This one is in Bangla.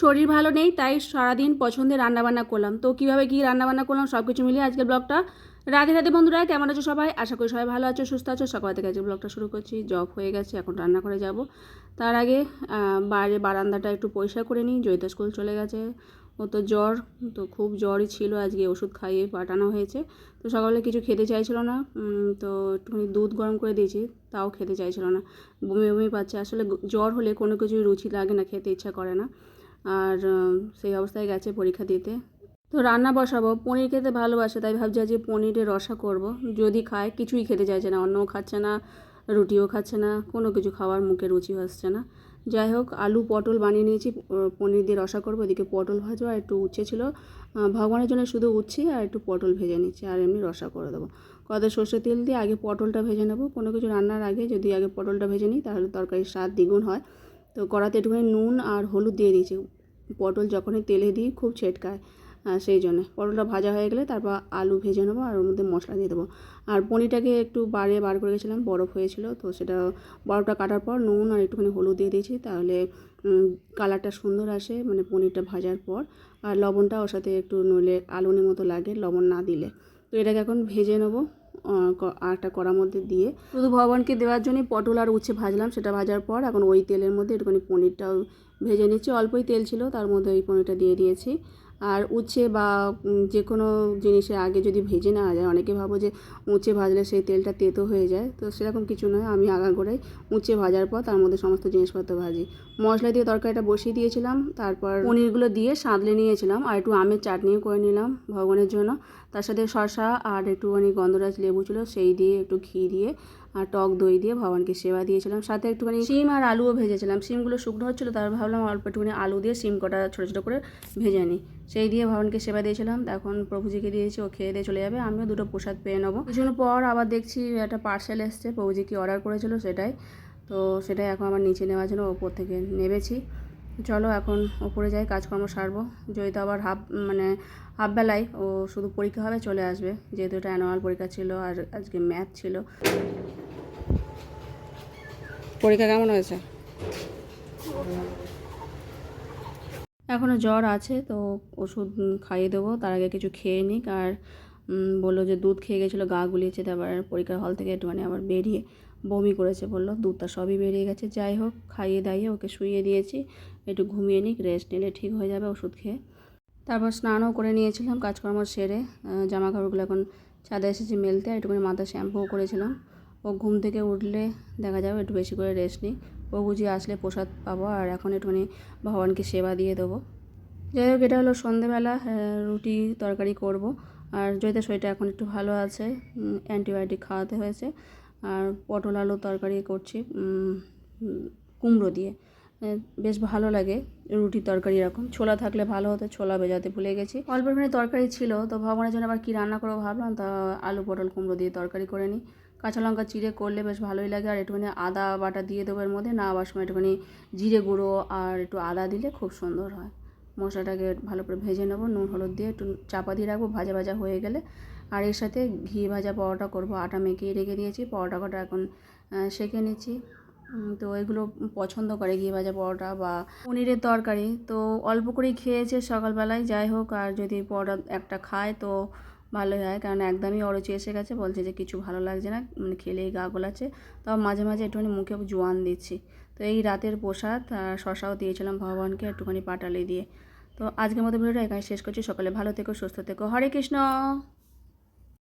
শরীর ভালো নেই, তাই সারাদিন পছন্দের রান্নাবান্না করলাম। তো কীভাবে কী রান্নাবান্না করলাম সব কিছু মিলিয়ে আজকের ব্লগটা রাধে রাধে বন্ধুরা, কেমন আছো সবাই? আশা করি সবাই ভালো আছো, সুস্থ আছো। সকাল থেকে আজকে ব্লগটা শুরু করছি জব হয়ে গেছে, এখন রান্না করে যাব। তার আগে বাইরে বারান্দাটা একটু পরিষ্কার করে নিই, জয়িতা স্কুল চলে গেছে। ও তো জ্বর, তো খুব জ্বরই ছিল আজকে, ওষুধ খাইয়ে পাঠানো হয়েছে। তো সকালে কিছু খেতে চাইছিল না তো একটুখানি দুধ গরম করে দিয়েছি, তাও খেতে চাইছিল না। বমি বমি পাচ্ছে, আসলে জ্বর হলে কোনো কিছুই রুচি লাগে না, খেতে ইচ্ছা করে না। আর সেই অবস্থায় গেছে পরীক্ষা দিতে। তো রান্না বসাবো, পনির খেতে ভালোবাসে, তাই ভাবছি যে পনিরের রসা করব। যদি খায়, কিছুই খেতে চাইছে না, অন্নও খাচ্ছে না, রুটিও খাচ্ছে না, কোনো কিছু খাওয়ার মুখে রুচি হচ্ছে না। যাই হোক, আলু, পটল বানিয়ে নিয়েছি পনির দিয়ে রসা করব, এদিকে পটল ভাজবো, আর একটু উচ্ছে ছিল। ভগবানের জন্য শুধু উচ্ছে আর একটু পটল ভেজে নিচ্ছি, আর এমনি রসা করে দেবো। কড়াতে সর্ষে তেল দিয়ে আগে পটলটা ভেজে নেব, কোনো কিছু রান্নার আগে যদি আগে পটলটা ভেজে নিই, তাহলে তরকারির স্বাদ দ্বিগুণ হয়। তো কড়াতে একটুখানি নুন আর হলুদ দিয়ে দিয়েছি। পটল যখনই তেলে দিই খুব ছেটকায় সেই জন্য। পটলটা ভাজা হয়ে গেলে তারপর আলু ভেজে নেব আর ওর মধ্যে মশলা দিয়ে দেবো। আর পনিরটাকে একটু বারে বার করে গেছিলাম, বরফ হয়েছিল, তো সেটা বরফটা কাটার পর নুন আর একটুখানি হলুদ দিয়ে দিয়েছি, তাহলে কালারটা সুন্দর আসে মানে পনিরটা ভাজার পর। আর লবণটা ওর সাথে একটু নইলে আলুনির মতো লাগে, লবণ না দিলে। তো এটাকে এখন ভেজে নেব। আহ, করার মধ্যে দিয়ে শুধু ভগবানকে দেওয়ার জন্যই পটল আর উচ্ছে ভাজলাম সেটা ভাজার পর এখন ওই তেলের মধ্যে একটুখানি পনিরটাও ভেজে নিচ্ছি। অল্পই তেল ছিল তার মধ্যে ওই পনিরটা দিয়ে দিয়েছি। আর উচ্ছে বা যে কোনো জিনিসের আগে যদি ভেজে নেওয়া যায়, অনেকে ভাবো যে উচ্ছে ভাজলে সেই তেলটা তেতো হয়ে যায়, তো সেরকম কিছু নয়। আমি আগা আগাগোড়াই উচ্ছে ভাজার পর তার মধ্যে সমস্ত জিনিসপত্র ভাজি। মশলা দিয়ে তরকারিটা বসিয়ে দিয়েছিলাম, তারপর পনিরগুলো দিয়ে সাঁতলে নিয়েছিলাম আর একটু আমের চাটনিও করে নিলাম ভগবানের জন্য। তার সাথে শসা আর একটুখানি গন্ধরাজ লেবু ছিল, সেই দিয়ে একটু ঘি দিয়ে আর টক দই দিয়ে ভগবানকে সেবা দিয়েছিলাম। সাথে একটুখানি শিম আর আলুও ভেজেছিলাম। শিমগুলো শুকনো হচ্ছিল তারপর ভাবলাম অল্প একটুখানি আলু দিয়ে শিম কটা ছোটো ছোটো করে ভেজে নিই। সেই দিয়ে ভগবানকে সেবা দিয়েছিলাম। এখন প্রভুজিকে দিয়েছি, ও খেয়ে দিয়ে চলে যাবে। আমিও দুটো প্রসাদ পেয়ে নেব। কিছুক্ষণ পর আবার দেখছি একটা পার্সেল এসছে, প্রভুজি কি অর্ডার করেছিল সেটাই। তো সেটাই এখন আমার নিচে নেওয়ার জন্য ওপর থেকে নেবেছি। চলো এখন ওপরে যাই, কাজকর্ম সারবো। জয়িতা আবার হাফ মানে হাফ বেলায় ও শুধু পরীক্ষা হবে, চলে আসবে। যেহেতু এটা অ্যানুয়াল পরীক্ষা ছিল আর আজকে ম্যাথ ছিল। পরীক্ষা কেমন হয়েছে? এখনও জ্বর আছে, তো ওষুধ খাইয়ে দেবো। তার আগে কিছু খেয়ে নিক। আর বলল যে দুধ খেয়ে গেছিল, গা গুলিয়েছে, তারপর পরীক্ষার হল থেকে একটুখানি আবার বেরিয়ে বমি করেছে বলল। দুধটা সবই বেরিয়ে গেছে, যাই হোক, খাইয়ে দাইয়ে ওকে শুইয়ে দিয়েছি। একটু ঘুমিয়ে নিক, রেস্ট নিলে ঠিক হয়ে যাবে ওষুধ খেয়ে। তারপর স্নানও করে নিয়েছিলাম, কাজকর্ম সেরে জামা কাপড়গুলো এখন ছাদে এসেছি মেলতে একটুখানি মাথা শ্যাম্পুও করেছিলাম। ও ঘুম থেকে উঠলে দেখা যাবে একটু বেশি করে রেস্ট নিই। ও বুঝি আসলে প্রসাদ পাবো আর এখন একটুখানি ভগবানকে সেবা দিয়ে দেবো। যাই হোক, এটা হলো সন্ধেবেলা রুটি তরকারি করব। আর জয়িতা শরীরটা এখন একটু ভালো আছে অ্যান্টিবায়োটিক খাওয়াতে হয়েছে। আর পটল আলু তরকারি করছি কুমড়ো দিয়ে। বেশ ভালো লাগে রুটি তরকারি এরকম। ছোলা থাকলে ভালো হতো, ছোলা ভেজাতে ভুলে গেছি। অল্প তরকারি ছিল, তো ভগবানের জন্য আবার কী রান্না করব ভাবলাম, তা আলু, পটল, কুমড়ো দিয়ে তরকারি করে নিই। কাঁচা লঙ্কা চিড়ে করলে বেশ ভালোই লাগে। আর একটুখানি আদা বাটা দিয়ে দেবো এর মধ্যে। না আবার সময় একটুখানি জিরে গুঁড়ো আর একটু আদা দিলে খুব সুন্দর হয়। মশলাটাকে ভালো করে ভেজে নেব। নুন, হলুদ দিয়ে একটু চাপা দিয়ে রাখব। ভাজা ভাজা হয়ে গেলে। আর এর সাথে ঘি ভাজা পরোটা করব। আটা মেখে রেখে দিয়েছি। পরোটা কটা এখন সেঁকে নিচ্ছি। তো এগুলো পছন্দ করে ঘি ভাজা পরোটা বা পনিরের তরকারি। তো অল্প করেই খেয়েছে সকালবেলায়। যাই হোক, আর যদি পরোটা একটা খায়, তো ভালোই হয়। কারণ একদমই অরুচি এসে গেছে, বলছে যে কিছু ভালো লাগছে না মানে খেলেই গা গোলাচ্ছে। তাও মাঝে মাঝে একটুখানি মুখে জোয়ান দিচ্ছি। তো এই রাতের প্রসাদ শশাও দিয়েছিলাম ভগবানকে একটুখানি পাটালি দিয়ে। তো আজকের মতো ভিডিওটা এখানে শেষ করছি। সকালে ভালো থেকো, সুস্থ থেকো। হরে কৃষ্ণ!